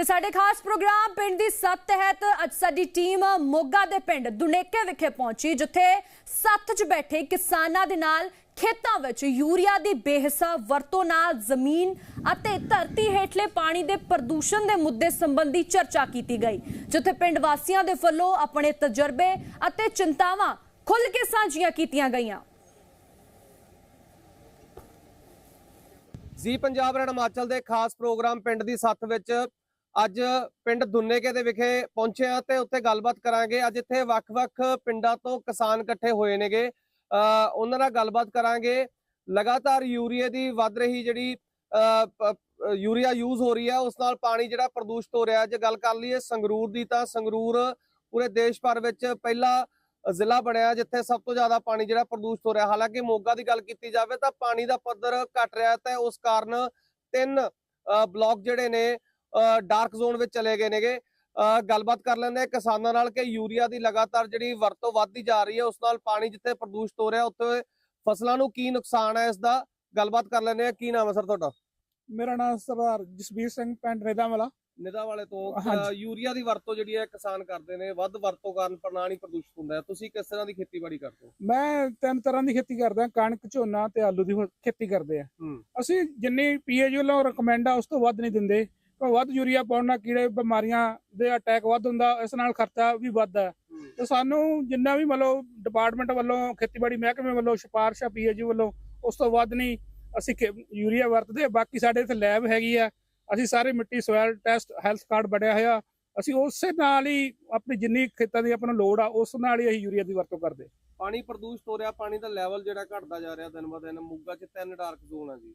ਤੇ ਸਾਡੇ ਖਾਸ ਪ੍ਰੋਗਰਾਮ ਪਿੰਡ ਦੀ ਸੱਤ ਤਹਿਤ ਅੱਜ ਸਾਡੀ ਟੀਮ ਮੋਗਾ ਦੇ ਪਿੰਡ ਦੁਨੇਕੇ ਵਿਖੇ ਪਹੁੰਚੀ, ਜਿੱਥੇ ਸੱਤ 'ਚ ਬੈਠੇ ਕਿਸਾਨਾਂ ਦੇ ਨਾਲ ਖੇਤਾਂ ਵਿੱਚ ਯੂਰੀਆ ਦੀ ਬੇਹਿਸਾਬ ਵਰਤੋਂ ਨਾਲ ਜ਼ਮੀਨ ਅਤੇ ਧਰਤੀ ਹੇਠਲੇ ਪਾਣੀ ਦੇ ਪ੍ਰਦੂਸ਼ਣ ਦੇ ਮੁੱਦੇ ਸੰਬੰਧੀ ਚਰਚਾ ਕੀਤੀ ਗਈ, ਜਿੱਥੇ ਪਿੰਡ ਵਾਸੀਆਂ ਦੇ ਵੱਲੋਂ ਆਪਣੇ ਤਜਰਬੇ ਅਤੇ ਚਿੰਤਾਵਾਂ ਖੁੱਲ੍ਹ ਕੇ ਸਾਂਝੀਆਂ ਕੀਤੀਆਂ ਗਈਆਂ। ਜੀ ਪੰਜਾਬ ਰਣ ਹਿਮਾਚਲ ਦੇ ਖਾਸ ਪ੍ਰੋਗਰਾਮ ਪਿੰਡ ਦੀ ਸੱਥ ਵਿੱਚ ਅੱਜ ਪਿੰਡ ਦੁੰਨੇਕੇ ਦੇ ਵਿਖੇ ਪਹੁੰਚੇ ਆ ਤੇ ਉੱਥੇ ਗੱਲਬਾਤ ਕਰਾਂਗੇ। ਅੱਜ ਇੱਥੇ ਵੱਖ-ਵੱਖ ਪਿੰਡਾਂ ਤੋਂ ਕਿਸਾਨ ਇਕੱਠੇ ਹੋਏ ਨੇਗੇ। ਉਹਨਾਂ ਨਾਲ ਗੱਲਬਾਤ ਕਰਾਂਗੇ। ਲਗਾਤਾਰ ਯੂਰੀਏ ਦੀ ਵੱਧ ਰਹੀ ਜਿਹੜੀ ਯੂਰੀਆ ਯੂਜ਼ ਹੋ ਰਹੀ ਹੈ ਉਸ ਨਾਲ ਪਾਣੀ ਜਿਹੜਾ ਪ੍ਰਦੂਸ਼ਿਤ ਹੋ ਰਿਹਾ। ਜੇ ਗੱਲ ਕਰ ਲਈਏ ਸੰਗਰੂਰ ਦੀ ਤਾਂ ਸੰਗਰੂਰ ਪੂਰੇ ਦੇਸ਼ ਭਰ ਵਿੱਚ ਪਹਿਲਾ ਜ਼ਿਲ੍ਹਾ ਬਣਿਆ ਜਿੱਥੇ ਸਭ ਤੋਂ ਜ਼ਿਆਦਾ ਪਾਣੀ ਜਿਹੜਾ ਪ੍ਰਦੂਸ਼ਿਤ ਹੋ ਰਿਹਾ। ਹਾਲਾਂਕਿ ਮੋਗਾ ਦੀ ਗੱਲ ਕੀਤੀ ਜਾਵੇ ਤਾਂ ਪਾਣੀ ਦਾ ਪੱਧਰ ਘਟ ਰਿਹਾ ਤੇ ਉਸ ਕਾਰਨ ਤਿੰਨ ਅ, ਬਲਾਕ ਜਿਹੜੇ ਨੇ ਡਾਰਕ ਜ਼ੋਨ ਵਿੱਚ ਚਲੇ ਗਏ ਨੇਗੇ। ਗੱਲਬਾਤ ਕਰ ਲੈਂਦੇ ਕਿਸਾਨਾਂ ਨਾਲ ਕਿ ਯੂਰੀਆ ਦੀ ਲਗਾਤਾਰ ਜਿਹੜੀ ਵਰਤੋਂ ਵੱਧਦੀ ਜਾ ਰਹੀ ਹੈ ਉਸ ਨਾਲ ਪਾਣੀ ਜਿੱਥੇ ਪ੍ਰਦੂਸ਼ਿਤ ਹੋ ਰਿਹਾ ਉੱਥੇ ਫਸਲਾਂ ਨੂੰ ਕੀ ਨੁਕਸਾਨ ਹੈ ਇਸ ਦਾ ਗੱਲਬਾਤ ਕਰ ਲੈਂਦੇ ਹਾਂ। ਕੀ ਨਾਮ ਹੈ ਸਰ ਤੁਹਾਡਾ? ਮੇਰਾ ਨਾਮ ਸਰਦਾਰ ਜਸਬੀਰ ਸਿੰਘ ਪਿੰਡ ਰੇਦਾ ਵਾਲਾ ਨਿਦਾ ਵਾਲੇ ਤੋਂ। ਯੂਰੀਆ ਦੀ ਵਰਤੋਂ ਜਿਹੜੀ ਹੈ ਕਿਸਾਨ ਕਰਦੇ ਨੇ ਵੱਧ ਵਰਤੋਂ ਕਾਰਨ ਪ੍ਰਣਾਲੀ ਪ੍ਰਦੂਸ਼ਿਤ ਹੁੰਦਾ ਹੈ। ਤੁਸੀਂ ਕਿਸ ਤਰ੍ਹਾਂ ਦੀ ਖੇਤੀਬਾੜੀ ਕਰਦੇ ਹੋ? ਮੈਂ ਤਿੰਨ ਤਰ੍ਹਾਂ ਦੀ ਖੇਤੀ ਕਰਦਾ ਕਣਕ ਝੋਨਾ ਤੇ ਆਲੂ ਦੀ ਖੇਤੀ ਕਰਦੇ ਆ। ਅਸੀਂ ਜਿੰਨੀ ਪੀਏਜੀ ਵੱਲੋਂ ਰეკਮੈਂਡ ਆ ਉਸ ਤੋਂ ਵੱਧ ਨਹੀਂ ਦਿੰਦੇ। ਵੱਧ ਯੂਰੀਆ ਪਾਉਣ ਨਾਲ ਕੀੜੇ ਬਿਮਾਰੀਆਂ ਦੇ ਅਟੈਕ ਵੱਧ ਹੁੰਦਾ ਇਸ ਨਾਲ ਖਰਚਾ ਵੀ ਵੱਧਦਾ ਹੈ। ਤੇ ਸਾਨੂੰ ਜਿੰਨਾ ਵੀ ਮਤਲਬ ਡਿਪਾਰਟਮੈਂਟ ਵੱਲੋਂ ਖੇਤੀਬਾੜੀ ਮਹਿਕਮੇ ਵੱਲੋਂ ਸਿਫਾਰਿਸ਼ ਆ ਪੀਏਜੀ ਵੱਲੋਂ ਉਸ ਤੋਂ ਵੱਧ ਨਹੀਂ ਅਸੀਂ ਖੇ- ਯੂਰੀਆ ਵਰਤਦੇ ਬਾਕੀ ਸਾਡੇ ਇੱਥੇ ਲੈਬ ਹੈਗੀ ਆ ਅਸੀਂ ਸਾਰੇ ਮਿੱਟੀ ਸੋਇਲ ਟੈਸਟ ਹੈਲਥ ਕਾਰਡ ਬਣਿਆ ਹੋਇਆ। ਅਸੀਂ ਉਸੇ ਨਾਲ ਹੀ ਆਪਣੀ ਜਿੰਨੀ ਖੇਤਾਂ ਦੀ ਆਪਾਂ ਨੂੰ ਲੋੜ ਆ ਉਸ ਨਾਲ ਹੀ ਅਸੀਂ ਯੂਰੀਆ ਦੀ ਵਰਤੋਂ ਕਰਦੇ ਪਾਣੀ ਪ੍ਰਦੂਸ਼ਿਤ ਹੋ ਰਿਹਾ। ਪਾਣੀ ਦਾ ਲੈਵਲ ਜਿਹੜਾ ਘਟਦਾ ਜਾ ਰਿਹਾ ਦਿਨ ਬ ਦਿਨ। ਮੋਗਾ 'ਚ ਤਿੰਨ ਡਾਰਕ ਜ਼ੋਨ ਆ ਜੀ।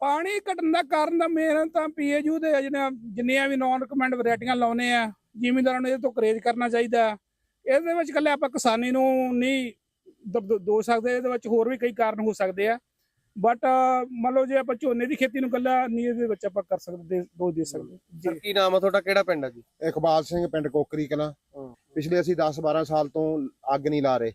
ਪਾਣੀ ਘਟਣ ਦਾ ਕਾਰਨ ਤਾਂ ਮੇਨ ਤਾਂ ਪੀਏਯੂ ਦੇ ਜਿਹਨੇ ਜਿੰਨੀਆਂ ਵੀ ਨੌਨ ਰეკਮੈਂਡ ਵੈਰਾਈਟੀਆਂ ਲਾਉਨੇ ਆ ਜ਼ਿਮੀਂਦਾਰਾਂ ਨੂੰ ਇਹ ਤੋਂ ਕਰੇਜ ਕਰਨਾ ਚਾਹੀਦਾ। ਇਹਦੇ ਵਿੱਚ ਇਕੱਲੇ ਆਪਾਂ ਕਿਸਾਨੀ ਨੂੰ ਨਹੀਂ ਦ- ਦ- ਦੋ ਸਕਦੇ ਇਹਦੇ ਵਿੱਚ ਹੋਰ ਵੀ ਕਈ ਕਾਰਨ ਹੋ ਸਕਦੇ ਆ। ਬਟ ਮੰਨ ਲਓ ਜੇ ਆਪਾਂ ਝੋਨੇ ਦੀ ਖੇਤੀ ਨੂੰ ਇਕੱਲਾ ਨਹੀਂ ਇਹਦੇ ਵਿੱਚ ਆਪਾਂ ਕਰ ਸਕਦੇ ਦੋ ਦੇ ਸਕਦੇ। ਜੀ। ਕੀ ਨਾਮ ਆ ਤੁਹਾਡਾ? ਕਿਹੜਾ ਪਿੰਡ ਆ ਜੀ? ਇਕਬਾਲ ਸਿੰਘ ਪਿੰਡ ਕੋਕਰੀ ਕਲਾਂ। ਪਿਛਲੇ ਅਸੀਂ 10-12 ਸਾਲ ਤੋਂ ਅੱਗ ਨਹੀਂ ਲਾ ਰਹੇ।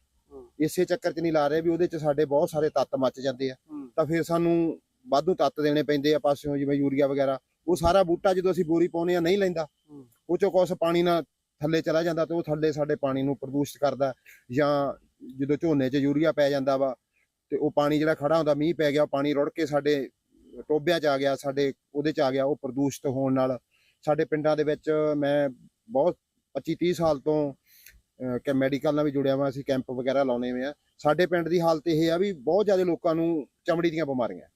ਇਸੇ ਚੱਕਰ 'ਚ ਨਹੀਂ ਲਾ ਰਹੇ ਵੀ ਉਹਦੇ 'ਚ ਸਾਡੇ ਬਹੁਤ ਸਾਰੇ ਤੱਤ ਮੱਚ ਜਾਂਦੇ ਆ। ਤਾਂ ਫਿਰ ਸਾਨੂੰ ਵਾਧੂ ਤੱਤ ਦੇਣੇ ਪੈਂਦੇ ਆ ਪਾਸਿਓਂ ਜਿਵੇਂ ਯੂਰੀਆ ਵਗੈਰਾ। ਉਹ ਸਾਰਾ ਬੂਟਾ ਜਦੋਂ ਅਸੀਂ ਬੋਰੀ ਪਾਉਨੇ ਆ ਨਹੀਂ ਲੈਂਦਾ। ਹੂੰ। ਉਹ ਚੋਂ ਕੁਛ ਪਾਣੀ ਨਾਲ ਥੱਲੇ ਚਲਾ ਜਾਂਦਾ ਤੇ ਉਹ ਥੱਲੇ ਸਾਡੇ ਪਾਣੀ ਨੂੰ ਪ੍ਰਦੂਸ਼ਿਤ ਕਰਦਾ। ਜਾਂ ਜਦੋਂ ਝੋਨੇ 'ਚ ਯੂਰੀਆ ਪੈ ਜਾਂਦਾ ਵਾ ਤੇ ਉਹ ਪਾਣੀ ਜਿਹੜਾ ਖੜਾ ਹੁੰਦਾ ਮੀਂਹ ਪੈ ਗਿਆ ਉਹ ਪਾਣੀ ਰੁੜ ਕੇ ਸਾਡੇ ਟੋਬਿਆਂ 'ਚ ਆ ਗਿਆ ਸਾਡੇ ਉਹਦੇ 'ਚ ਆ ਗਿਆ ਉਹ ਪ੍ਰਦੂਸ਼ਿਤ ਹੋਣ ਨਾਲ। ਸਾਡੇ ਪਿੰਡਾਂ ਦੇ ਵਿੱਚ ਮੈਂ ਬਹੁਤ 25 30 ਸਾਲ ਤੋਂ ਕਿ ਮੈਡੀਕਲ ਨਾਲ ਵੀ ਜੁੜਿਆ ਹੋਇਆ ਅਸੀਂ ਕੈਂਪ ਵਗੈਰਾ ਲਾਉਨੇ ਹੋਏ ਆ। ਸਾਡੇ ਪਿੰਡ ਦੀ ਹਾਲਤ ਇਹ ਆ ਵੀ ਬਹੁਤ ਜ਼ਿਆਦਾ ਲੋਕਾਂ ਨੂੰ ਚਮੜੀ ਦੀਆਂ ਬਿਮਾਰੀਆਂ। ਹੂੰ।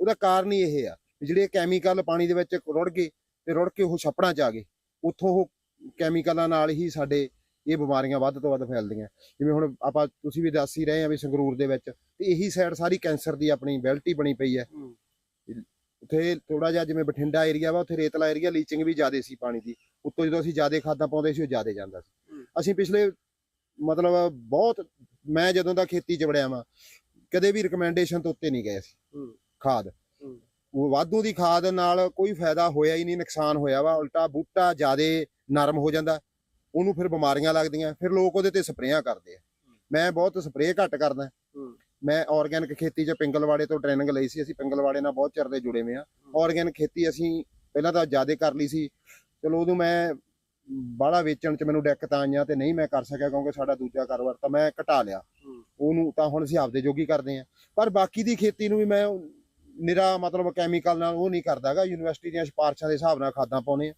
ਉਹਦਾ ਕਾਰਨ ਹੀ ਇਹ ਆ ਵੀ ਜਿਹੜੇ ਕੈਮੀਕਲ ਪਾਣੀ ਦੇ ਵਿੱਚ ਰੁੜ ਗਏ ਤੇ ਰੁੜ ਕੇ ਉਹ ਛੱਪੜਾਂ 'ਚ ਆ ਗਏ ਉੱਥੋਂ ਉਹ ਕੈਮੀਕਲਾਂ ਨਾਲ ਹੀ ਸਾਡੇ ਇਹ ਬਿਮਾਰੀਆਂ ਵੱਧ ਤੋਂ ਵੱਧ ਫੈਲਦੀਆਂ ਜਿਵੇਂ ਹੁਣ ਆਪਾਂ ਤੁਸੀਂ ਵੀ ਦੱਸ ਹੀ ਰਹੇ ਆ ਵੀ ਸੰਗਰੂਰ ਦੇ ਵਿੱਚ ਤੇ ਇਹੀ ਸਾਈਡ ਸਾਰੀ ਕੈਂਸਰ ਦੀ ਆਪਣੀ ਬੈਲਟ ਬਣੀ ਪਈ ਹੈ। ਉੱਥੇ ਥੋੜਾ ਜਿਹਾ ਜਿਵੇਂ ਬਠਿੰਡਾ ਏਰੀਆ ਵਾ ਉੱਥੇ ਰੇਤਲਾ ਏਰੀਆ ਲੀਚਿੰਗ ਵੀ ਜ਼ਿਆਦਾ ਸੀ ਪਾਣੀ ਦੀ ਉੱਤੋਂ ਜਦੋਂ ਅਸੀਂ ਜ਼ਿਆਦਾ ਖਾਦਾਂ ਪਾਉਂਦੇ ਸੀ ਉਹ ਜ਼ਿਆਦਾ ਜਾਂਦਾ ਸੀ। ਅਸੀਂ ਪਿਛਲੇ ਮਤਲਬ ਬਹੁਤ ਮੈਂ ਜਦੋਂ ਦਾ ਖੇਤੀ ਚ ਵੜਿਆ ਵਾਂ ਕਦੇ ਵੀ ਰეკਮੈਂਡੇਸ਼ਨ ਤੋਂ ਉੱਤੇ ਨਹੀਂ ਗਏ ਸੀ। ਖਾਦ। ਉਹ ਵਾਧੂ ਦੀ ਖਾਦ ਨਾਲ ਕੋਈ ਫਾਇਦਾ ਹੋਇਆ ਹੀ ਨਹੀਂ ਨੁਕਸਾਨ ਹੋਇਆ ਵਾ ਉਲਟਾ ਬੂਟਾ ਜ਼ਿਆਦਾ ਨਰਮ ਹੋ ਜਾਂਦਾ ਉਹਨੂੰ ਫਿਰ ਬਿਮਾਰੀਆਂ ਲੱਗਦੀਆਂ ਫਿਰ ਲੋਕ ਉਹਦੇ ਤੇ ਸਪਰੇਆਂ ਕਰਦੇ ਆ। ਮੈਂ ਬਹੁਤ ਸਪਰੇਅ ਘੱਟ ਕਰਦਾ। ਮੈਂ ਆਰਗੈਨਿਕ ਖੇਤੀ 'ਚ ਪਿੰਗਲਵਾੜੇ ਤੋਂ ਟ੍ਰੇਨਿੰਗ ਲਈ ਸੀ ਅਸੀਂ ਪਿੰਗਲਵਾੜੇ ਨਾਲ ਬਹੁਤ ਚਿਰ ਦੇ ਜੁੜੇ ਹੋਏ ਆ। ਆਰਗੈਨਿਕ ਖੇਤੀ ਅਸੀਂ ਪਹਿਲਾਂ ਤਾਂ ਜ਼ਿਆਦਾ ਕਰ ਲਈ ਸੀ। ਚਲੋ ਉਦੋਂ ਮੈਂ ਬਾਹਲਾ ਵੇਚਣ 'ਚ ਮੈਨੂੰ ਦਿੱਕਤਾਂ ਆਈਆਂ ਤੇ ਨਹੀਂ ਮੈਂ ਕਰ ਸਕਿਆ ਕਿਉਂਕਿ ਸਾਡਾ ਦੂਜਾ ਕਾਰੋਬਾਰ ਤਾਂ ਮੈਂ ਘਟਾ ਲਿਆ। ਉਹਨੂੰ ਤਾਂ ਹੁਣ ਅਸੀਂ ਆਪਦੇ ਜੋਗੀ ਕਰਦੇ ਆ। ਪਰ ਬਾਕੀ ਦੀ ਖੇਤੀ ਨੂੰ ਵੀ ਮੈਂ ਨਿਰਾ ਮਤਲਬ ਕੈਮੀਕਲ ਨਾਲ ਉਹ ਨਹੀਂ ਕਰਦਾਗਾ ਯੂਨੀਵਰਸਿਟੀ ਦੀਆਂ ਸਿਫਾਰਸ਼ਾਂ ਦੇ ਹਿਸਾਬ ਨਾਲ ਖਾਦਾਂ ਪਾਉਨੇ ਆ।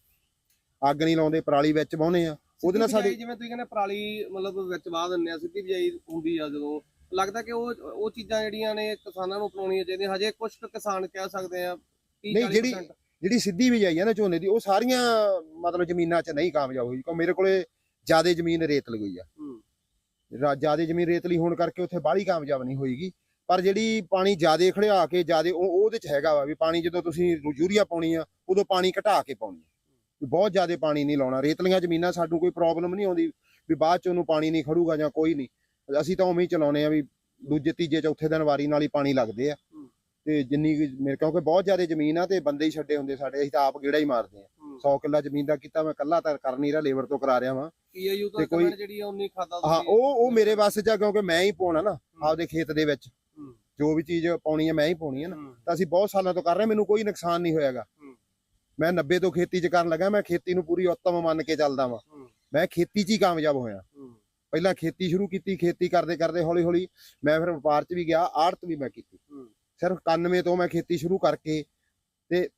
ਅੱਗ ਨਹੀਂ ਲਾਉਂਦੇ ਪਰਾਲੀ ਵਿੱਚ ਵਾਹੁੰਦੇ ਆ। ਉਹਦੇ ਨਾਲ ਸਾਡੀ ਜਿਵੇਂ ਤੁਸੀਂ ਕਹਿੰਦੇ ਪਰਾਲੀ ਮਤਲਬ ਵਿੱਚ ਵਾਹ ਦਿੰਦੇ ਆ ਸਿੱਧੀ ਬਿਜਾਈ ਹੁੰਦੀ ਆ ਜਦੋਂ। ਲੱਗਦਾ ਕਿ ਉਹ ਉਹ ਚੀਜ਼ਾਂ ਜਿਹੜੀਆਂ ਨੇ ਕਿਸਾਨਾਂ ਨੂੰ ਅਪਣਾਉਣੀਆਂ ਚਾਹੀਦੀਆਂ। ਹਜੇ ਕੁਝ ਕਿਸਾਨ ਕਹਿ ਸਕਦੇ ਆ 30 ਨਹੀਂ, ਜਿਹੜੀ- ਜਿਹੜੀ ਸਿੱਧੀ ਬਿਜਾਈ ਆ ਨਾ ਝੋਨੇ ਦੀ ਉਹ ਸਾਰੀਆਂ ਮਤਲਬ ਜ਼ਮੀਨਾਂ 'ਚ ਨਹੀਂ ਕਾਮਯਾਬ ਹੋਈ। ਕਿਉਂ ਮੇਰੇ ਕੋਲੇ ਜਿਆਦੇ ਜ਼ਮੀਨ ਰੇਤਲੀ ਹੋਈ ਆ। ਜਿਆਦੇ ਜ਼ਮੀਨ ਰੇਤਲੀ ਹੋਣ ਕਰਕੇ ਉੱਥੇ ਬਾਹਲੀ ਕਾਮਯਾਬ ਨਹੀਂ ਹੋਈਗੀ। ਪਰ ਜਿਹੜੀ ਪਾਣੀ ਜਿਆਦੇ ਖੜਿਆ ਕੇ ਜਿਆਦੇ ਉਹ ਉਹਦੇ 'ਚ ਹੈਗਾ ਵਾ ਵੀ ਪਾਣੀ ਜਦੋਂ ਤੁਸੀਂ ਯੂਰੀਆ ਪਾਉਣੀ ਆ ਉਦੋਂ ਪਾਣੀ ਘਟਾ ਕੇ ਪਾਉਣੀ ਆ। ਵੀ ਬਹੁਤ ਜਿਆਦੇ ਪਾਣੀ ਨਹੀਂ ਲਾਉਣਾ। ਰੇਤਲੀਆਂ ਜ਼ਮੀਨਾਂ ਸਾਨੂੰ ਕੋਈ ਪ੍ਰੋਬਲਮ ਨਹੀਂ ਆਉਂਦੀ ਵੀ ਬਾਅਦ 'ਚ ਉਹਨੂੰ ਪਾਣੀ ਨਹੀਂ ਖੜੂਗਾ ਜਾਂ ਕੋਈ ਨਹੀਂ। ਅਸੀਂ ਤਾਂ ਉਵੇਂ ਹੀ ਚਲਾਉਨੇ ਆ ਵੀ ਦੂਜੇ ਤੀਜੇ ਚੌਥੇ ਦਿਨ ਵਾਰੀ ਨਾਲ ਹੀ ਪਾਣੀ ਲੱਗਦੇ ਆ। ਤੇ ਜਿੰਨੀ ਮੇਰੇ ਕਿਉਂਕਿ ਬਹੁਤ ਜ਼ਿਆਦਾ ਜ਼ਮੀਨ ਆ ਤੇ ਬੰਦੇ ਹੀ ਛੱਡੇ ਹੁੰਦੇ ਸਾਡੇ। ਅਸੀਂ ਤਾਂ ਆਪ ਗੇੜਾ ਹੀ ਮਾਰਦੇ ਆ। 100 ਕਿੱਲਾ ਜ਼ਮੀਨ ਦਾ ਕੀਤਾ ਮੈਂ ਕੱਲਾ ਤਾਂ ਕਰ ਨਹੀਂ ਰਿਹਾ ਲੇਬਰ ਤੋਂ ਕਰਾ ਰਿਹਾ ਵਾਂ। ਪੀਆਈਯੂ ਤੇ ਜਿਹੜੀ ਆ ਉਨੀ ਖਾਦਾ ਹਾਂ ਉਹ ਉਹ ਮੇਰੇ ਵੱਸ ਚ ਆ ਕਿਉਂਕਿ ਮੈਂ ਹੀ ਪਾਉਣਾ ਨਾ ਆਪਦੇ ਖੇਤ ਦੇ ਵਿੱਚ। ਜੋ ਵੀ ਚੀਜ਼ ਪਾਉਣੀ ਹੈ ਮੈਂ ਹੀ ਪਾਉਣੀ ਹੈ ਨਾ। ਤਾਂ ਅਸੀਂ ਬਹੁਤ ਸਾਲਾਂ ਤੋਂ ਕਰ ਰਹੇ ਮੈਨੂੰ ਕੋਈ ਨੁਕਸਾਨ ਨਹੀਂ ਹੋਇਆਗਾ। ਮੈਂ 90 ਤੋਂ ਖੇਤੀ 'ਚ ਕਰਨ ਲੱਗਾ ਮੈਂ ਖੇਤੀ ਨੂੰ ਪੂਰੀ ਉੱਤਮ ਮੰਨ ਕੇ ਚੱਲਦਾ ਵਾਂ। ਮੈਂ ਖੇਤੀ 'ਚ ਹੀ ਕਾਮਯਾਬ ਹੋਇਆ। ਪਹਿਲਾਂ ਖੇਤੀ ਸ਼ੁਰੂ ਕੀਤੀ ਖੇਤੀ ਕਰਦੇ ਕਰਦੇ ਹੌਲੀ ਹੌਲੀ ਮੈਂ ਫਿਰ ਵਪਾਰ 'ਚ ਵੀ ਗਿਆ ਆੜਤ ਵੀ ਮੈਂ ਕੀਤੀ। ਸਿਰਫ 91 ਤੋਂ ਮੈਂ ਖੇਤੀ ਸ਼ੁਰੂ ਕਰਕੇ ਤੇ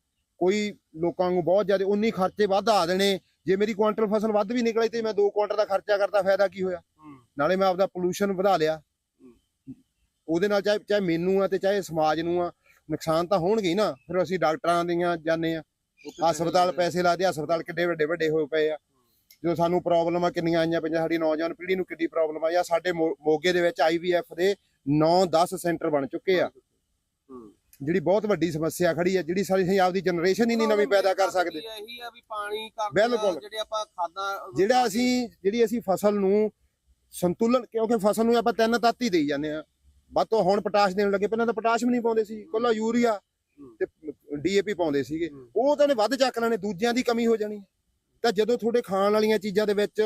ਕੋਈ ਲੋਕਾਂ ਨੂੰ ਬਹੁਤ ਜ਼ਿਆਦਾ ਉਨੀ ਖਰਚੇ ਵੱਧ ਆ ਦੇਣੇ ਜੇ ਮੇਰੀ ਕੁਆਂਟਲ ਫਸਲ ਵੱਧ ਵੀ ਨਿਕਲੀ ਤੇ ਮੈਂ 2 ਕੁਆਂਟਲ ਦਾ ਖਰਚਾ ਕਰਦਾ ਫਾਇਦਾ ਕੀ ਹੋਇਆ? ਨਾਲੇ ਮੈਂ ਆਪਦਾ ਪੋਲੂਸ਼ਨ ਵਧਾ ਲਿਆ। ਉਹਦੇ ਨਾਲ ਚਾਹੇ ਚਾਹੇ ਮੈਨੂੰ ਆ ਤੇ ਚਾਹੇ ਸਮਾਜ ਨੂੰ ਆ ਨੁਕਸਾਨ ਤਾਂ ਹੋਣਗੇ ਹੀ ਨਾ। ਫਿਰ ਅਸੀਂ ਡਾਕਟਰਾਂ ਦੀਆਂ ਜਾਂਦੇ ਆ। ਹਸਪਤਾਲ ਪੈਸੇ ਲਾਦੇ ਹਸਪਤਾਲ ਕਿੱਡੇ ਵੱਡੇ ਵੱਡੇ ਹੋਏ ਪਏ ਆ। ਜਦੋਂ ਸਾਨੂੰ ਪ੍ਰੋਬਲਮਾਂ ਕਿੰਨੀਆਂ ਆਈਆਂ ਪਈਆਂ ਸਾਡੀ ਨੌਜਵਾਨ ਪੀੜ੍ਹੀ ਨੂੰ ਕਿੰਨੀ ਪ੍ਰੋਬਲਮ ਆ। ਜਾਂ ਸਾਡੇ ਮੋਗੇ ਦੇ ਵਿੱਚ ਆਈਵੀਐਫ ਦੇ 9-10 ਸੈਂਟਰ ਬਣ ਚੁੱਕੇ ਆ। ਜਿਹੜੀ ਬਹੁਤ ਵੱਡੀ ਸਮੱਸਿਆ ਖੜੀ ਹੈ ਜਿਹੜੀ ਸਾਡੀ ਅਸੀਂ ਆਪਦੀ ਜਨਰੇਸ਼ਨ ਹੀ ਨਹੀਂ ਨਵੀਂ ਪੈਦਾ ਕਰ ਸਕਦੇ। ਇਹੀ ਆ ਵੀ ਪਾਣੀ ਬਿਲਕੁਲ। ਜਿਹੜੇ ਆਪਾਂ ਖਾਦਾਂ ਜਿਹੜਾ ਅਸੀਂ ਜਿਹੜੀ ਅਸੀਂ ਫਸਲ ਨੂੰ ਸੰਤੁਲਨ ਕਿਉਂਕਿ ਫਸਲ ਨੂੰ ਆਪਾਂ ਤਿੰਨ ਤੱਤ ਹੀ ਦੇਈ ਜਾਂਦੇ ਆ। ਵੱਧ ਤੋਂ ਹੁਣ ਪੋਟਾਸ਼ ਦੇਣ ਲੱਗੇ ਪਹਿਲਾਂ ਤਾਂ ਪੋਟਾਸ਼ ਵੀ ਨਹੀਂ ਪਾਉਂਦੇ ਸੀ ਕੱਲਾ ਯੂਰੀਆ ਤੇ ਡੀਏਪੀ ਪਾਉਂਦੇ ਸੀਗੇ। ਉਹ ਤਾਂ ਨੇ ਵੱਧ ਚੱਕ ਲੈਣੇ ਦੂਜਿਆਂ ਦੀ ਕਮੀ ਹੋ ਜਾਣੀ। ਤਾਂ ਜਦੋਂ ਤੁਹਾਡੇ ਖਾਣ ਵਾਲੀਆਂ ਚੀਜ਼ਾਂ ਦੇ ਵਿੱਚ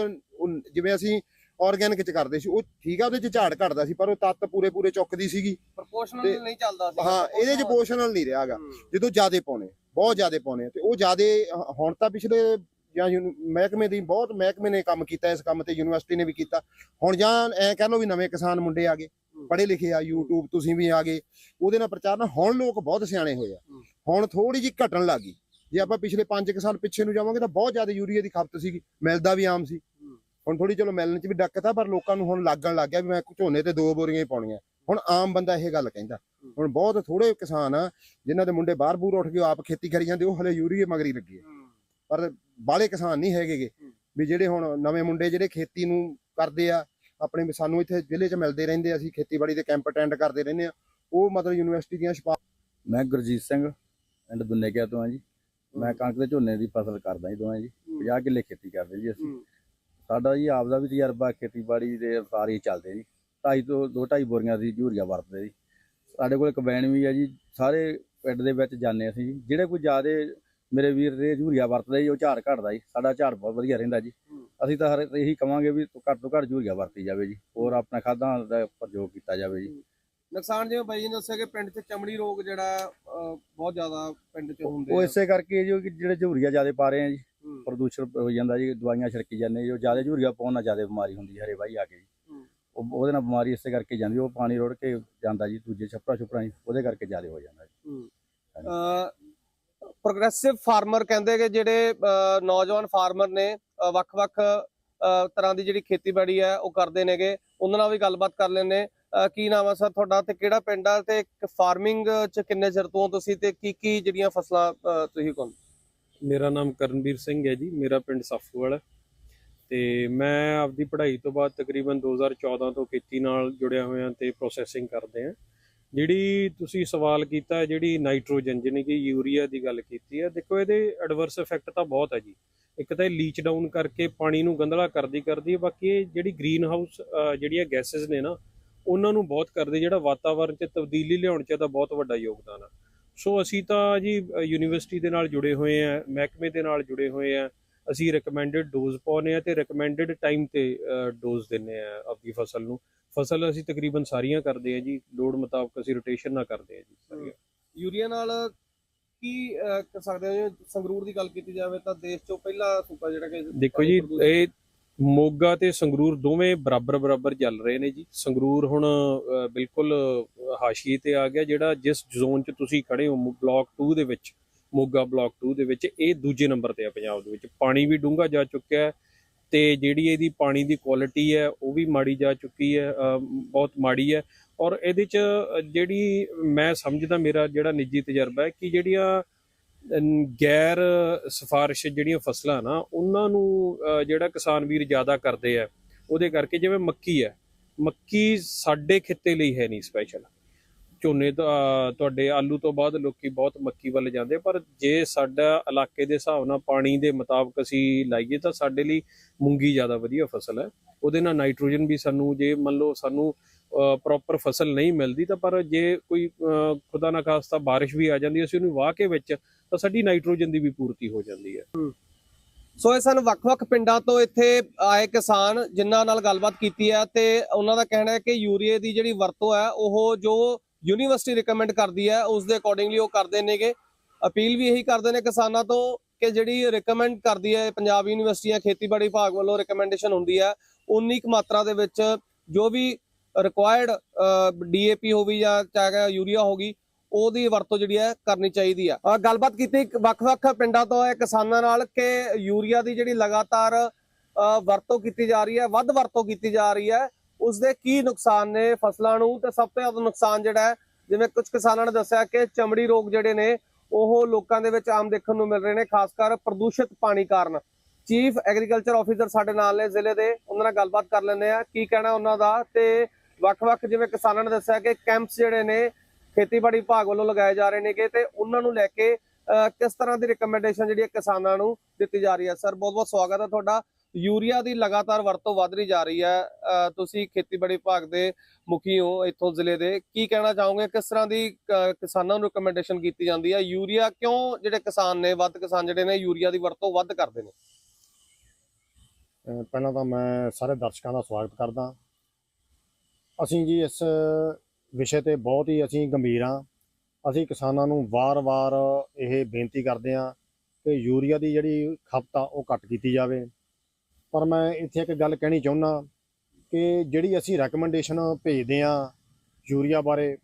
ਜਿਵੇਂ ਅਸੀਂ ਆਰਗੈਨਿਕ ਚ ਕਰਦੇ ਸੀ ਉਹ ਠੀਕ ਆ ਉਹਦੇ ਚ ਝਾੜ ਘਟਦਾ ਸੀ ਪਰ ਉਹ ਤੱਤ ਪੂਰੇ ਪੂਰੇ ਚੁੱਕਦੀ ਸੀਗੀ। ਪ੍ਰੋਪੋਰਸ਼ਨਲ ਨਹੀਂ ਚੱਲਦਾ ਸੀ ਹਾਂ ਇਹਦੇ ਚ ਪੋਸ਼ਣਲ ਨਹੀਂ ਰਿਹਾਗਾ ਜਦੋਂ ਜਿਆਦੇ ਪਾਉਣੇ ਬਹੁਤ ਜਿਆਦੇ ਪਾਉਣੇ ਤੇ ਉਹ ਜਿਆਦੇ ਹੁਣ ਤਾਂ ਪਿਛਲੇ ਜਾਂ ਮਹਿਕਮੇ ਦੀ ਬਹੁਤ ਮਹਿਕਮੇ ਨੇ ਕੰਮ ਕੀਤਾ ਇਸ ਕੰਮ ਤੇ ਯੂਨੀਵਰਸਿਟੀ ਨੇ ਵੀ ਕੀਤਾ। ਹੁਣ ਜਾਂ ਐ ਕਹਿ ਲਓ ਵੀ ਨਵੇਂ ਕਿਸਾਨ ਮੁੰਡੇ ਆ ਗਏ। ਪੜ੍ਹੇ ਲਿਖੇ ਆ YouTube ਤੁਸੀਂ ਵੀ ਆ ਗਏ ਉਹਦੇ ਨਾਲ ਪ੍ਰਚਾਰ ਨਾਲ ਹੁਣ ਲੋਕ ਬਹੁਤ ਸਿਆਣੇ ਹੋਏ ਆ। ਹੁਣ ਥੋੜੀ ਜਿਹੀ ਘਟਣ ਲੱਗੀ ਜੇ ਆਪਾਂ ਪਿਛਲੇ 5 ਸਾਲ ਪਿੱਛੇ ਨੂੰ ਜਾਵਾਂਗੇ ਤਾਂ ਬਹੁਤ ਜ਼ਿਆਦਾ ਯੂਰੀਆ ਦੀ ਖਪਤ ਸੀਗੀ ਮਿਲਦਾ ਵੀ ਆਮ ਸੀ। ਹੁਣ ਥੋੜੀ ਚਲੋ ਮਿਲਣ ਚ ਵੀ ਦਿੱਕਤ ਆ ਪਰ ਲੋਕਾਂ ਨੂੰ ਹੁਣ ਲੱਗਣ ਲੱਗ ਗਿਆ ਵੀ ਮੈਂ ਝੋਨੇ ਤੇ ਦੋ ਬੋਰੀਆਂ ਹੀ ਪਾਉਣੀਆਂ। ਹੁਣ ਆਮ ਬੰਦਾ ਇਹ ਗੱਲ ਕਹਿੰਦਾ। ਹੁਣ ਬਹੁਤ ਥੋੜੇ ਕਿਸਾਨ ਆ ਜਿਨ੍ਹਾਂ ਦੇ ਮੁੰਡੇ ਬਾਹਰ ਬੂਰ ਉੱਠ ਕੇ ਆਪ ਖੇਤੀ ਕਰੀ ਜਾਂਦੇ ਉਹ ਹਲੇ ਯੂਰੀਏ ਮਗਰੀ ਲੱਗੇ ਆ। ਪਰ ਬਾਲੇ ਕਿਸਾਨ ਨਹੀਂ ਹੈਗੇਗੇ ਵੀ ਜਿਹੜੇ ਹੁਣ ਨਵੇਂ ਮੁੰਡੇ ਜਿਹੜੇ ਖੇਤੀ ਨੂੰ ਕਰਦੇ ਆ ਆਪਣੇ ਸਾਨੂੰ ਇੱਥੇ ਜ਼ਿਲ੍ਹੇ 'ਚ ਮਿਲਦੇ ਰਹਿੰਦੇ ਅਸੀਂ ਖੇਤੀਬਾੜੀ ਦੇ ਕੈਂਪ ਅਟੈਂਡ ਕਰਦੇ ਰਹਿੰਦੇ ਆ। ਉਹ ਮਤਲਬ ਯੂਨੀਵਰਸਿਟੀ ਦੀਆਂ ਸਿਫਾ ਮੈਂ ਗੁਰਜੀਤ ਸਿੰਘ ਪਿੰਡ ਦੁੰਨੇਕਿਆ ਤੋਂ ਆ ਜੀ। ਮੈਂ ਕਣਕ ਤੇ ਝੋਨੇ ਦੀ ਫਸਲ ਕਰਦਾ ਜੀ ਦੋਵੇਂ ਜੀ 50 ਕਿੱਲੇ ਖੇਤੀ ਕਰਦੇ ਜੀ ਅਸੀਂ। ਸਾਡਾ ਜੀ ਆਪਦਾ ਵੀ ਤਜਰਬਾ ਖੇਤੀਬਾੜੀ ਦੇ ਅਨੁਸਾਰ ਹੀ ਚੱਲਦੇ ਜੀ। ਢਾਈ ਤੋਂ ਦੋ ਢਾਈ ਬੋਰੀਆਂ ਦੀ ਝੂਰੀਆ ਵਰਤਦੇ ਜੀ। ਸਾਡੇ ਕੋਲ ਕੰਬਾਈਨ ਵੀ ਆ ਜੀ ਸਾਰੇ ਪਿੰਡ ਦੇ ਵਿੱਚ ਜਾਂਦੇ ਅਸੀਂ ਜਿਹੜੇ ਕੋਈ ਜ਼ਿਆਦੇ ਮੇਰੇ ਵੀਰ ਦੇ ਝੂਰੀਆ ਵਰਤਦੇ ਜੀ ਉਹ ਝਾੜ ਘਟਦਾ ਜੀ ਸਾਡਾ ਝਾੜ ਬਹੁਤ ਵਧੀਆ ਰਹਿੰਦਾ ਜੀ। ਅਸੀਂ ਤਾਂ ਹਰ ਇਹੀ ਕਵਾਂਗੇ ਵੀ ਘੱਟ ਤੋਂ ਘੱਟ ਝੂਰੀਆ ਵਰਤੀ ਜਾਵੇ ਜੀ ਹੋਰ ਆਪਣਾ ਖਾਦਾਂ ਦਾ ਪ੍ਰਯੋਗ ਕੀਤਾ ਜਾਵੇ ਜੀ। ਨੁਕਸਾਨ ਜਿਵੇਂ ਬਾਈ ਜੀ ਦੱਸਿਆ ਕਿ ਪਿੰਡ 'ਚ ਚਮੜੀ ਰੋਗ ਜਿਹੜਾ ਬਹੁਤ ਜ਼ਿਆਦਾ ਪਿੰਡ 'ਚ ਹੁੰਦੇ ਉਹ ਇਸੇ ਕਰਕੇ ਜੀ ਕਿ ਜਿਹੜੇ ਝੂਰੀਆ ਜ਼ਿਆਦਾ ਪਾ ਰਹੇ ਆ ਜੀ। ਪ੍ਰਦੂਸ਼ਣ ਹੋ ਜਾਂਦਾ ਜੀ ਦਵਾਈਆਂ ਛਿੜਕੀ ਜਾਂਦੇ ਜੀ ਜ਼ਿਆਦਾ ਝੂਰੀਆ ਪਾਉਣ ਨਾਲ ਜ਼ਿਆਦਾ ਬਿਮਾਰੀ ਹੁੰਦੀ ਹਰੇ ਵਾਹੀ ਆ ਕੇ ਜੀ। ਉਹਦੇ ਨਾਲ ਬਿਮਾਰੀ ਇਸੇ ਕਰਕੇ ਜਾਂਦੀ ਉਹ ਪਾਣੀ ਰੋੜ ਕੇ ਜਾਂਦਾ ਜੀ ਦੂਜੇ ਛੱਪੜਾ ਛੁਪੜਾ ਉਹਦੇ ਕਰਕੇ ਜ਼ਿਆਦਾ ਹੋ ਜਾਂਦਾ ਜੀ। ਪ੍ਰੋਗਰੈਸਿਵ ਫਾਰਮਰ ਕਹਿੰਦੇ ਕਿ ਜਿਹੜੇ ਨੌਜਵਾਨ ਫਾਰਮਰ ਨੇ ਵੱਖ-ਵੱਖ ਤਰ੍ਹਾਂ ਦੀ ਜਿਹੜੀ ਖੇਤੀਬਾੜੀ ਹੈ ਉਹ ਕਰਦੇ ਨੇਗੇ। ਉਹਨਾਂ ਨਾਲ ਵੀ ਗੱਲਬਾਤ ਕਰ ਲੈਣੇ ਕੀ ਨਾਮ ਆ ਸਰ ਤੁਹਾਡਾ ਤੇ ਕਿਹੜਾ ਪਿੰਡ ਆ ਤੇ ਫਾਰਮਿੰਗ ਚ ਕਿੰਨੇ ਚਿਰ ਤੋਂ ਤੁਸੀਂ ਤੇ ਕੀ ਕੀ ਜਿਹੜੀਆਂ ਫਸਲਾਂ ਤੁਸੀਂ ਕੋਲ ਮੇਰਾ ਨਾਮ ਕਰਨਵੀਰ ਸਿੰਘ ਹੈ ਜੀ, ਮੇਰਾ ਪਿੰਡ ਸਾਫੂਵਾਲ ਹੈ। ਤੇ ਮੈਂ ਆਪਦੀ ਪੜ੍ਹਾਈ ਤੋਂ ਬਾਅਦ ਤਕਰੀਬਨ 2014 ਤੋਂ ਖੇਤੀ ਨਾਲ ਜੁੜਿਆ ਹੋਇਆ ਤੇ ਪ੍ਰੋਸੈਸਿੰਗ ਕਰਦੇ ਆ ਜਿਹੜੀ ਤੁਸੀਂ ਸਵਾਲ ਕੀਤਾ ਜਿਹੜੀ ਨਾਈਟ੍ਰੋਜਨ ਜਾਣੀ ਕਿ ਯੂਰੀਆ ਦੀ ਗੱਲ ਕੀਤੀ ਹੈ, ਦੇਖੋ ਇਹਦੇ ਐਡਵਰਸ ਇਫੈਕਟ ਤਾਂ ਬਹੁਤ ਹੈ ਜੀ। ਇੱਕ ਤਾਂ ਇਹ ਲੀਚ ਡਾਊਨ ਕਰਕੇ ਪਾਣੀ ਨੂੰ ਗੰਧਲਾ ਕਰਦੀ ਕਰਦੀ ਹੈ, ਬਾਕੀ ਇਹ ਜਿਹੜੀ ਗ੍ਰੀਨ ਹਾਊਸ ਜਿਹੜੀਆਂ ਗੈਸਸ ਨੇ ਨਾ, ਉਹਨਾਂ ਨੂੰ ਬਹੁਤ ਕਰਦੇ ਜਿਹੜਾ ਵਾਤਾਵਰਣ 'ਚ ਤਬਦੀਲੀ ਲਿਆਉਣ 'ਚ ਇਹਦਾ ਬਹੁਤ ਵੱਡਾ ਯੋਗਦਾਨ ਆ। ਸੋ ਅਸੀਂ ਤਾਂ ਜੀ ਯੂਨੀਵਰਸਿਟੀ ਦੇ ਨਾਲ ਜੁੜੇ ਹੋਏ ਆ, ਮਹਿਕਮੇ ਦੇ ਨਾਲ ਜੁੜੇ ਹੋਏ ਆ ਅਸੀਂ ਰეკਮੈਂਡਡ ਡੋਜ਼ ਪਾਉਨੇ ਆ ਤੇ ਰეკਮੈਂਡਡ ਟਾਈਮ ਤੇ ਡੋਜ਼ ਦਿੰਨੇ ਆ ਆਪਣੀ ਫਸਲ ਨੂੰ। ਫਸਲ ਅਸੀਂ ਤਕਰੀਬਨ ਸਾਰੀਆਂ ਕਰਦੇ ਆ ਜੀ ਲੋੜ ਮੁਤਾਬਕ ਅਸੀਂ ਰੋਟੇਸ਼ਨ ਨਾਲ ਕਰਦੇ ਆ ਜੀ ਯੂਰੀਆ ਨਾਲ ਕੀ ਕਰ ਸਕਦੇ ਹੋ? ਸੰਗਰੂਰ ਦੀ ਗੱਲ ਕੀਤੀ ਜਾਵੇ ਤਾਂ ਦੇਸ਼ ਚੋਂ ਪਹਿਲਾ ਸੂਬਾ ਜਿਹੜਾ ਕਿ ਦੇਖੋ ਜੀ ਇਹ ਮੋਗਾ ਤੇ ਸੰਗਰੂਰ ਦੋਵੇਂ ਬਰਾਬਰ ਬਰਾਬਰ ਚੱਲ ਰਹੇ ਨੇ ਜੀ। ਸੰਗਰੂਰ ਹੁਣ ਬਿਲਕੁਲ ਹਾਸ਼ੀਏ ਤੇ ਆ ਗਿਆ ਜਿਹੜਾ ਜਿਸ ਜ਼ੋਨ 'ਚ ਤੁਸੀਂ ਖੜੇ ਹੋ ਬਲਾਕ 2 ਦੇ ਵਿੱਚ। ਮੋਗਾ ਬਲਾਕ 2 ਦੇ ਵਿੱਚ ਇਹ ਦੂਜੇ ਨੰਬਰ ਤੇ ਆ ਪੰਜਾਬ ਦੇ ਵਿੱਚ। ਪਾਣੀ ਵੀ ਡੂੰਘਾ ਜਾ ਚੁੱਕਿਆ ਹੈ ਤੇ ਜਿਹੜੀ ਇਹਦੀ ਪਾਣੀ ਦੀ ਕੁਆਲਿਟੀ ਹੈ, ਉਹ ਵੀ ਮਾੜੀ ਜਾ ਚੁੱਕੀ ਹੈ ਬਹੁਤ ਮਾੜੀ ਹੈ ਔਰ ਇਹਦੇ 'ਚ ਜਿਹੜੀ ਮੈਂ ਸਮਝਦਾ ਮੇਰਾ ਜਿਹੜਾ ਨਿੱਜੀ ਤਜਰਬਾ ਹੈ ਕਿ ਜਿਹੜੀਆਂ ਗੈਰ ਸਿਫਾਰਿਸ਼ ਜਿਹੜੀਆਂ ਫਸਲਾਂ ਨਾ, ਉਹਨਾਂ ਨੂੰ ਜਿਹੜਾ ਕਿਸਾਨ ਵੀਰ ਜ਼ਿਆਦਾ ਕਰਦੇ ਆ, ਉਹਦੇ ਕਰਕੇ ਜਿਵੇਂ ਮੱਕੀ ਹੈ, ਮੱਕੀ ਸਾਡੇ ਖਿੱਤੇ ਲਈ ਹੈ ਨਹੀਂ ਸਪੈਸ਼ਲ ਝੋਨੇ ਤੁਹਾਡੇ ਆਲੂ ਤੋਂ ਬਾਅਦ ਲੋਕੀ ਬਹੁਤ ਮੱਕੀ ਵੱਲ ਜਾਂਦੇ ਪਰ ਜੇ ਸਾਡਾ ਇਲਾਕੇ ਦੇ ਹਿਸਾਬ ਨਾਲ ਪਾਣੀ ਦੇ ਮੁਤਾਬਕ ਅਸੀਂ ਲਾਈਏ ਤਾਂ ਸਾਡੇ ਲਈ ਮੂੰਗੀ ਜ਼ਿਆਦਾ ਵਧੀਆ ਫਸਲ ਹੈ। ਉਹਦੇ ਨਾਲ ਨਾਈਟ੍ਰੋਜਨ ਵੀ ਸਾਨੂੰ, ਜੇ ਮੰਨ ਲਓ ਸਾਨੂੰ ਪ੍ਰੋਪਰ ਫਸਲ ਨਹੀਂ ਮਿਲਦੀ ਤਾਂ ਪਰ ਜੇ ਕੋਈ ਖੁਦਾ ਨਾ ਖਾਸਤਾ ਬਾਰਿਸ਼ ਵੀ ਆ ਜਾਂਦੀ ਅਸੀਂ ਉਹਨੂੰ ਵਾਹ ਕੇ ਵਿੱਚ ਤਾਂ ਸਾਡੀ ਨਾਈਟ੍ਰੋਜਨ ਦੀ ਵੀ ਪੂਰਤੀ ਹੋ ਜਾਂਦੀ ਹੈ। ਸੋ ਇਹ ਸਾਨੂੰ ਵੱਖ-ਵੱਖ ਪਿੰਡਾਂ ਤੋਂ ਇੱਥੇ ਆਏ ਕਿਸਾਨ ਜਿਨ੍ਹਾਂ ਨਾਲ ਗੱਲਬਾਤ ਕੀਤੀ ਹੈ ਤੇ ਉਹਨਾਂ ਦਾ ਕਹਿਣਾ ਹੈ ਕਿ ਯੂਰੀਏ ਦੀ ਜਿਹੜੀ ਵਰਤੋਂ ਹੈ, ਉਹ ਜੋ ਯੂਨੀਵਰਸਿਟੀ ਰეკਮੈਂਡ ਕਰਦੀ ਹੈ ਉਸ ਦੇ ਅਕੋਰਡਿੰਗਲੀ ਉਹ ਕਰਦੇ ਨੇਗੇ। ਅਪੀਲ ਵੀ ਇਹੀ ਕਰਦੇ ਨੇ ਕਿਸਾਨਾਂ ਤੋਂ ਕਿ ਜਿਹੜੀ ਰეკਮੈਂਡ ਕਰਦੀ ਹੈ, ਪੰਜਾਬ ਯੂਨੀਵਰਸਿਟੀਆਂ ਖੇਤੀਬਾੜੀ ਵਿਭਾਗ ਵੱਲੋਂ ਰეკਮੈਂਡੇਸ਼ਨ ਹੁੰਦੀ ਹੈ, ਉਨੀ ਕੁ ਮਾਤਰਾ ਦੇ ਵਿੱਚ ਜੋ ਵੀ ਰਿਕੁਆਇਰਡ ਡੀਏਪੀ ਹੋਵੇ ਜਾਂ ਚਾਹੇ ਯੂਰੀਆ ਹੋਗੀ ਉਹਦੀ ਵਰਤੋਂ ਜਿਹੜੀ ਹੈ ਕਰਨੀ ਚਾਹੀਦੀ ਆ ਗੱਲਬਾਤ ਕੀਤੀ ਵੱਖ-ਵੱਖ ਪਿੰਡਾਂ ਤੋਂ ਹੈ ਕਿਸਾਨਾਂ ਨਾਲ ਕਿ ਯੂਰੀਆ ਦੀ ਜਿਹੜੀ ਲਗਾਤਾਰ ਵਰਤੋਂ ਕੀਤੀ ਜਾ ਰਹੀ ਹੈ, ਵੱਧ ਵਰਤੋਂ ਕੀਤੀ ਜਾ ਰਹੀ ਹੈ। ਉਸ ਦੇ ਕੀ ਨੁਕਸਾਨ ਨੇ ਫਸਲਾਂ ਨੂੰ? ਤੇ ਸਭ ਤੋਂ ਜ਼ਿਆਦਾ ਨੁਕਸਾਨ ਜਿਹੜਾ ਹੈ ਜਿਵੇਂ ਕੁਝ ਕਿਸਾਨਾਂ ਨੇ ਦੱਸਿਆ ਕਿ ਚਮੜੀ ਰੋਗ ਜਿਹੜੇ ਨੇ ਉਹ ਲੋਕਾਂ ਦੇ ਵਿੱਚ ਆਮ ਦੇਖਣ ਨੂੰ ਮਿਲ ਰਹੇ ਨੇ ਖਾਸ ਕਰ ਪ੍ਰਦੂਸ਼ਿਤ ਪਾਣੀ ਕਾਰਨ। ਚੀਫ ਐਗਰੀਕਲਚਰ ਆਫੀਸਰ ਸਾਡੇ ਨਾਲ ਨੇ ਜ਼ਿਲ੍ਹੇ ਦੇ ਉਹਨਾਂ ਨਾਲ ਗੱਲਬਾਤ ਕਰ ਲੈਂਦੇ ਆ ਕੀ ਕਹਿਣਾ ਉਹਨਾਂ ਦਾ? ਤੇ ਵੱਖ-ਵੱਖ ਜਿਵੇਂ ਕਿਸਾਨਾਂ ਨੇ ਦੱਸਿਆ ਕਿ ਕੈਂਪਸ ਜਿਹੜੇ ਨੇ ਖੇਤੀਬਾੜੀ ਵਿਭਾਗ ਵੱਲੋਂ ਲਗਾਏ ਜਾ ਰਹੇ ਨੇਗੇ ਤੇ ਉਹਨਾਂ ਨੂੰ ਲੈ ਕੇ ਅਹ, ਕਿਸ ਤਰ੍ਹਾਂ ਦੀ ਰਿਕਮੈਂਡੇਸ਼ਨ ਜਿਹੜੀ ਹੈ ਕਿਸਾਨਾਂ ਨੂੰ ਦਿੱਤੀ ਜਾ ਰਹੀ ਹੈ? ਸਰ ਬਹੁਤ-ਬਹੁਤ ਸਵਾਗਤ ਹੈ ਤੁਹਾਡਾ। ਯੂਰੀਆ ਦੀ ਲਗਾਤਾਰ ਵਰਤੋਂ ਵੱਧ ਰਹੀ ਜਾ ਰਹੀ ਹੈ। ਤੁਸੀਂ ਖੇਤੀਬਾੜੀ ਵਿਭਾਗ ਦੇ ਮੁਖੀ ਹੋ ਇੱਥੋਂ ਜ਼ਿਲ੍ਹੇ ਦੇ। ਕੀ ਕਹਿਣਾ ਚਾਹੋਗੇ? ਕਿਸ ਤਰ੍ਹਾਂ ਦੀ ਕਿਸਾਨਾਂ ਨੂੰ ਰਿਕਮੈਂਡੇਸ਼ਨ ਕੀਤੀ ਜਾਂਦੀ ਹੈ? ਯੂਰੀਆ ਕਿਉਂ ਜਿਹੜੇ ਕਿਸਾਨ ਨੇ, ਵੱਧ ਕਿਸਾਨ ਜਿਹੜੇ ਨੇ, ਯੂਰੀਆ ਦੀ ਵਰਤੋਂ ਵੱਧ ਕਰਦੇ ਨੇ? ਪਹਿਲਾਂ ਤਾਂ ਮੈਂ ਸਾਰੇ ਦਰਸ਼ਕਾਂ ਦਾ ਸਵਾਗਤ ਕਰਦਾ। ਅਸੀਂ ਜੀ ਇਸ ਵਿਸ਼ੇ ਤੇ ਬਹੁਤ ਹੀ ਅਸੀਂ ਗੰਭੀਰ ਹਾਂ। ਅਸੀਂ ਕਿਸਾਨਾਂ ਨੂੰ ਵਾਰ-ਵਾਰ ਇਹ ਬੇਨਤੀ ਕਰਦੇ ਹਾਂ ਕਿ ਯੂਰੀਆ ਦੀ ਜਿਹੜੀ ਖਪਤ ਆ, ਉਹ ਘੱਟ ਕੀਤੀ ਜਾਵੇ। ਪਰ ਮੈਂ ਇੱਥੇ ਇੱਕ ਗੱਲ ਕਹਿਣੀ ਚਾਹੁੰਦਾ ਕਿ ਜਿਹੜੀ ਅਸੀਂ ਰეკਮੈਂਡੇਸ਼ਨ ਭੇਜਦੇ ਆ ਯੂਰੀਆ ਬਾਰੇ,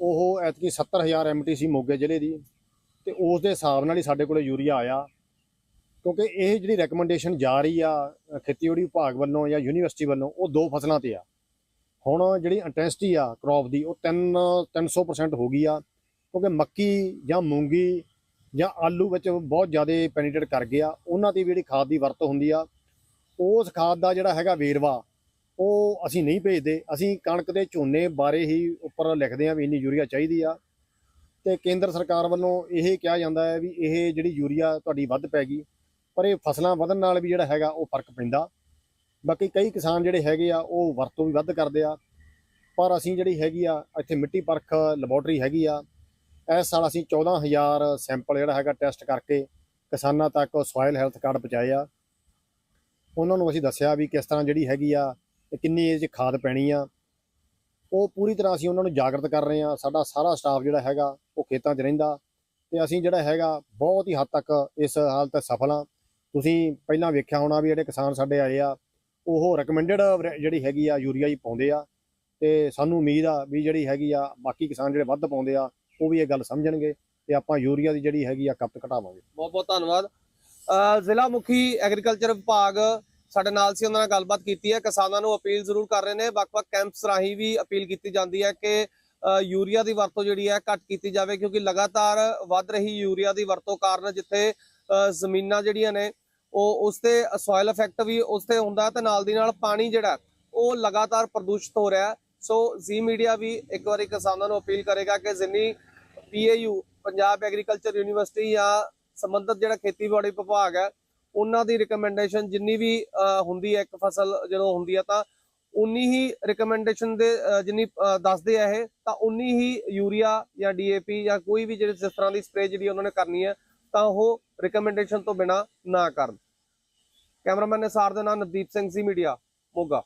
ਉਹ ਐਤਕੀ 70000 ਐਮਟੀਸੀ ਮੋਗੇ ਜ਼ਿਲ੍ਹੇ ਦੀ ਤੇ ਉਸ ਦੇ ਹਿਸਾਬ ਨਾਲ ਹੀ ਸਾਡੇ ਕੋਲੇ ਯੂਰੀਆ ਆਇਆ। ਕਿਉਂਕਿ ਇਹ ਜਿਹੜੀ ਰეკਮੈਂਡੇਸ਼ਨ ਜਾ ਰਹੀ ਆ, ਖੇਤੀਬਾੜੀ ਵਿਭਾਗ ਵੱਲੋਂ ਜਾਂ ਯੂਨੀਵਰਸਿਟੀ ਵੱਲੋਂ, ਉਹ ਦੋ ਫਸਲਾਂ ਤੇ ਆ। ਹੁਣ ਜਿਹੜੀ ਇੰਟੈਂਸਿਟੀ ਆ ਕ੍ਰੌਪ ਦੀ, ਉਹ 3 300% ਹੋ ਗਈ ਆ। ਕਿਉਂਕਿ ਮੱਕੀ ਜਾਂ ਮੂੰਗੀ ਜਾਂ ਆਲੂ ਵਿੱਚ ਬਹੁਤ ਜ਼ਿਆਦਾ ਪੈਨੀਟ੍ਰੇਟ ਕਰ ਗਿਆ। ਉਹਨਾਂ ਦੀ ਜਿਹੜੀ ਖਾਦ ਦੀ ਵਰਤੋਂ ਹੁੰਦੀ ਆ ਉਸ ਖਾਦ ਦਾ ਜਿਹੜਾ ਹੈਗਾ ਵੇਰਵਾ, ਉਹ ਅਸੀਂ ਨਹੀਂ ਭੇਜਦੇ। ਅਸੀਂ ਕਣਕ ਦੇ ਝੋਨੇ ਬਾਰੇ ਹੀ ਉੱਪਰ ਲਿਖਦੇ ਆ ਵੀ ਇੰਨੀ ਯੂਰੀਆ ਚਾਹੀਦੀ ਆ। ਤੇ ਕੇਂਦਰ ਸਰਕਾਰ ਵੱਲੋਂ ਇਹ ਕਿਹਾ ਜਾਂਦਾ ਹੈ ਵੀ ਇਹ ਜਿਹੜੀ ਯੂਰੀਆ ਤੁਹਾਡੀ ਵੱਧ ਪੈ ਗਈ, ਪਰ ਇਹ ਫਸਲਾਂ ਵਧਣ ਨਾਲ ਵੀ ਜਿਹੜਾ ਹੈਗਾ ਉਹ ਫ਼ਰਕ ਪੈਂਦਾ। ਬਾਕੀ ਕਈ ਕਿਸਾਨ ਜਿਹੜੇ ਹੈਗੇ ਆ, ਉਹ ਵਰਤੋਂ ਵੀ ਵੱਧ ਕਰਦੇ ਆ। ਪਰ ਅਸੀਂ ਜਿਹੜੀ ਹੈਗੀ ਆ, ਇੱਥੇ ਮਿੱਟੀ ਪਰਖ ਲੈਬੋਰਟਰੀ ਹੈਗੀ ਆ। ਇਸ ਸਾਲ ਅਸੀਂ 14000 ਸੈਂਪਲ ਜਿਹੜਾ ਹੈਗਾ ਟੈਸਟ ਕਰਕੇ ਕਿਸਾਨਾਂ ਤੱਕ ਸੋਇਲ ਹੈਲਥ ਕਾਰਡ ਪਹੁੰਚਾਏ ਆ। ਉਹਨਾਂ ਨੂੰ ਅਸੀਂ ਦੱਸਿਆ ਵੀ ਕਿਸ ਤਰ੍ਹਾਂ ਜਿਹੜੀ ਹੈਗੀ ਆ ਤੇ ਕਿੰਨੀ ਇਹ 'ਚ ਖਾਦ ਪੈਣੀ ਆ। ਉਹ ਪੂਰੀ ਤਰ੍ਹਾਂ ਅਸੀਂ ਉਹਨਾਂ ਨੂੰ ਜਾਗਰਤ ਕਰ ਰਹੇ ਆ। ਸਾਡਾ ਸਾਰਾ ਸਟਾਫ ਜਿਹੜਾ ਹੈਗਾ, ਉਹ ਖੇਤਾਂ 'ਚ ਰਹਿੰਦਾ ਤੇ ਅਸੀਂ ਜਿਹੜਾ ਹੈਗਾ ਬਹੁਤ ਹੀ ਹੱਦ ਤੱਕ ਇਸ ਹਾਲਤ ਸਫਲ ਆ। ਤੁਸੀਂ ਪਹਿਲਾਂ ਵੇਖਿਆ ਹੋਣਾ ਵੀ ਜਿਹੜੇ ਕਿਸਾਨ ਸਾਡੇ ਆਏ ਆ, ਉਹ ਰეკਮੈਂਡਡ ਜਿਹੜੀ ਹੈਗੀ ਆ ਯੂਰੀਆ ਹੀ ਪਾਉਂਦੇ ਆ ਤੇ ਸਾਨੂੰ ਉਮੀਦ ਆ ਵੀ ਜਿਹੜੀ ਹੈਗੀ ਆ ਬਾਕੀ ਕਿਸਾਨ ਜਿਹੜੇ ਵੱਧ ਪਾਉਂਦੇ ਆ, ਉਹ ਵੀ ਇਹ ਗੱਲ ਸਮਝਣਗੇ ਤੇ ਆਪਾਂ ਯੂਰੀਆ ਦੀ ਜਿਹੜੀ ਹੈਗੀ ਆ ਖਪਤ ਘਟਾਵਾਂਗੇ। ਬਹੁਤ ਬਹੁਤ ਧੰਨਵਾਦ। ਜ਼ਿਲ੍ਹਾ ਮੁਖੀ ਐਗਰੀਕਲਚਰ ਵਿਭਾਗ ਸਾਡੇ ਨਾਲ ਸੀ, ਉਹਨਾਂ ਨਾਲ ਗੱਲਬਾਤ ਕੀਤੀ ਹੈ। ਕਿਸਾਨਾਂ ਨੂੰ ਅਪੀਲ ਜ਼ਰੂਰ ਕਰ ਰਹੇ ਨੇ, ਵੱਖ-ਵੱਖ ਕੈਂਪਸ ਰਾਹੀਂ ਵੀ ਅਪੀਲ ਕੀਤੀ ਜਾਂਦੀ ਹੈ ਕਿ ਯੂਰੀਆ ਦੀ ਵਰਤੋਂ ਜਿਹੜੀ ਹੈ ਘੱਟ ਕੀਤੀ ਜਾਵੇ, ਕਿਉਂਕਿ ਲਗਾਤਾਰ ਵੱਧ ਰਹੀ ਯੂਰੀਆ ਦੀ ਵਰਤੋਂ ਕਾਰਨ ਜਿੱਥੇ ਜ਼ਮੀਨਾਂ ਜਿਹੜੀਆਂ ਨੇ, ਉਹ ਉਸ ਤੇ ਸੋਇਲ ਇਫੈਕਟ ਵੀ ਉਸ ਤੇ ਹੁੰਦਾ ਤੇ ਨਾਲ ਦੀ ਨਾਲ ਪਾਣੀ ਜਿਹੜਾ, ਉਹ ਲਗਾਤਾਰ ਪ੍ਰਦੂਸ਼ਿਤ ਹੋ ਰਿਹਾ ਸੋ ਜ਼ੀ ਮੀਡੀਆ ਵੀ ਇੱਕ ਵਾਰੀ ਕਿਸਾਨਾਂ ਨੂੰ ਅਪੀਲ ਕਰੇਗਾ ਕਿ ਜਿੰਨੀ ਪੀਏਯੂ, ਪੰਜਾਬ ਐਗਰੀਕਲਚਰ ਯੂਨੀਵਰਸਿਟੀ ਜਾਂ ਸੰਬੰਧਿਤ ਜਿਹੜਾ ਖੇਤੀਬਾੜੀ ਵਿਭਾਗ ਹੈ, ਉਹਨਾਂ ਦੀ ਰਿਕਮੈਂਡੇਸ਼ਨ ਜਿੰਨੀ ਵੀ ਹੁੰਦੀ ਹੈ ਇੱਕ ਫਸਲ ਜਦੋਂ ਹੁੰਦੀ ਹੈ ਤਾਂ ਉਨੀ ਹੀ ਰਿਕਮੈਂਡੇਸ਼ਨ ਦੇ ਜਿੰਨੀ ਦੱਸਦੇ ਆ ਇਹ, ਤਾਂ ਉਨੀ ਹੀ ਯੂਰੀਆ ਜਾਂ ਡੀਏਪੀ ਜਾਂ ਕੋਈ ਵੀ ਜਿਹੜੇ ਜਿਸ ਤਰ੍ਹਾਂ ਦੀ ਸਪਰੇਅ ਜਿਹੜੀ ਉਹਨਾਂ ਨੇ ਕਰਨੀ ਹੈ, ਤਾਂ ਉਹ ਰਿਕਮੈਂਡੇਸ਼ਨ ਤੋਂ ਬਿਨਾ ਨਾ ਕਰਨ। ਕੈਮਰਾਮੈਨ ਨੇ ਸਾਰ ਦੇ ਨਾਲ ਨਵਦੀਪ ਸਿੰਘ ਸੀ ਮੀਡੀਆ, ਮੋਗਾ।